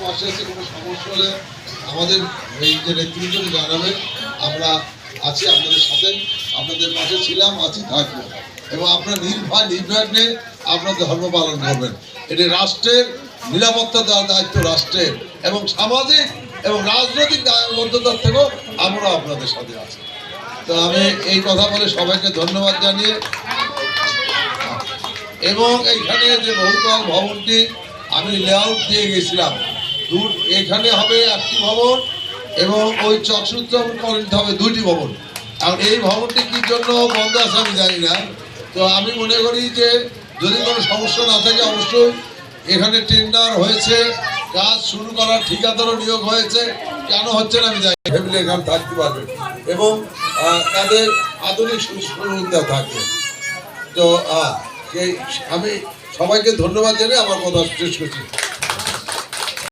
পাশে আছে কোনো সমস্যা হলে আমাদের নেতৃত্ব আমরা আছি আপনাদের সাথে আপনাদের পাশে ছিলাম আছি থাকব এবং আপনার নির্ভয় নির্ভয়ে আপনার ধর্ম পালন করবেন এটি রাষ্ট্রের নিরাপত্তা দেওয়ার দায়িত্ব রাষ্ট্রের এবং সামাজিক এবং রাজনৈতিক দায়বদ্ধতার থেকেও আমরা আপনাদের সাথে আছি। তো আমি এই কথা বলে সবাইকে ধন্যবাদ জানিয়ে এবং এইখানে যে বহুতল ভবনটি আমি লেআউট দিয়ে গেছিলাম। দূর এখানে হবে একটি ভবন এবং ওই চকসূত্র করিতে হবে দুটি ভবন। আর এই ভবনটি কি জন্য বন্ধ আছে আমি জানি না। তো আমি মনে করি যে যদি কোনো সমস্যা না থাকে অবশ্যই এখানে টেন্ডার হয়েছে, কাজ শুরু করার ঠিকাদারও নিয়োগ হয়েছে, কেন হচ্ছে না আমি জানি ফ্যামিলি এখানে থাকতে পারবে। এবং তাদের আধুনিক সুবিধা থাকে। তো আমি সবাইকে ধন্যবাদ জানিয়ে আমার কথা শেষ করছি।